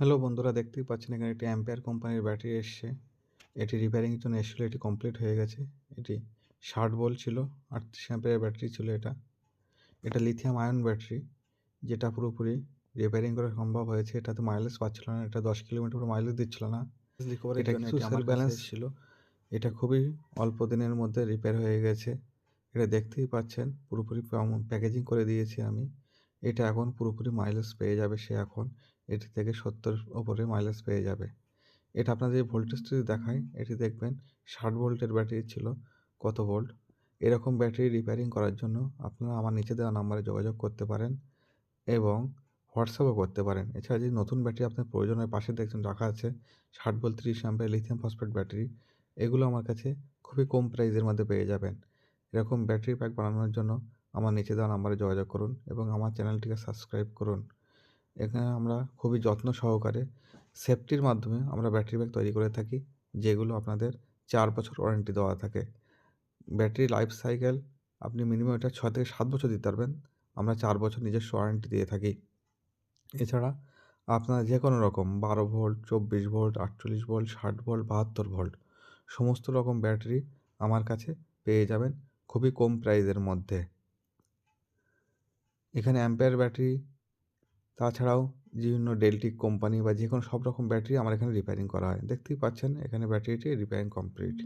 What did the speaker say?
Hello বন্ধুরা দেখতেই পাচ্ছেন এখানে একটি অ্যাম্পেয়ার কোম্পানির ব্যাটারি এসছে। এটি রিপেয়ারিংয়ের জন্য এসেছিল এটি কমপ্লিট হয়ে গেছে। এটি ষাট বল ছিল আটত্রিশ অ্যাম্পেয়ার ব্যাটারি ছিল এটা। এটা লিথিয়াম আয়ন ব্যাটারি যেটা পুরোপুরি রিপেয়ারিং করা সম্ভব হয়েছে। এটাতে মাইলেজ পাচ্ছিল না এটা দশ কিলোমিটার মাইলেজ দিচ্ছিল না। এটা কিছু সেল ব্যালেন্স ছিল এটা খুবই অল্প দিনের মধ্যে রিপেয়ার হয়ে গেছে। এটা দেখতেই পাচ্ছেন পুরোপুরি প্যাকেজিং করে দিয়েছি আমি। এটা এখন পুরোপুরি মাইলেজ পেয়ে যাবে সে এখন। এটি থেকে সত্তর ওপরে মাইলেজ পেয়ে যাবে। এটা আপনাদের যে ভোল্টেজটি দেখায় এটি দেখবেন ষাট ভোল্টের ব্যাটারি ছিল। কত ভোল্ট এরকম ব্যাটারি রিপেয়ারিং করার জন্য আপনারা আমার নিচে দেওয়া নাম্বারে যোগাযোগ করতে পারেন এবং হোয়াটসঅ্যাপও করতে পারেন। এছাড়া যদি নতুন ব্যাটারি আপনার প্রয়োজন হয় পাশে দেখছেন রাখা আছে, ষাট ভোল্ট ত্রিশ অ্যাম্পের লিথিয়াম ফসফেট ব্যাটারি এগুলো আমার কাছে খুবই কম প্রাইসের মধ্যে পেয়ে যাবেন। এরকম ব্যাটারি প্যাক বানানোর জন্য আমার নিচে দেওয়া নাম্বারে যোগাযোগ করুন এবং আমার চ্যানেলটিকে সাবস্ক্রাইব করুন। এখানে আমরা খুবই যত্ন সহকারে সেফটির মাধ্যমে আমরা ব্যাটারি ব্যাগ তৈরি করে থাকি, যেগুলো আপনাদের চার বছর ওয়ারেন্টি দেওয়া থাকে। ব্যাটারি লাইফ সাইকেল আপনি মিনিমাম এটা ছয় থেকে সাত বছর দিতে পারবেন। আমরা চার বছর নিজস্ব ওয়ারেন্টি দিয়ে থাকি। এছাড়া আপনার যে কোনো রকম, বারো ভোল্ট চব্বিশ ভোল্ট আটচল্লিশ ভোল্ট ষাট ভোল্ট বাহাত্তর ভোল্ট সমস্ত রকম ব্যাটারি আমার কাছে পেয়ে যাবেন খুবই কম প্রাইসের মধ্যে। এখানে অ্যাম্পেয়ার ব্যাটারি তাছাড়াও বিভিন্ন ডেলটিক কোম্পানি বা যে কোনো সব রকম ব্যাটারি আমার এখানে রিপেয়ারিং করা হয়। দেখতেই পাচ্ছেন, এখানে ব্যাটারিটি রিপেয়ারিং কমপ্লিট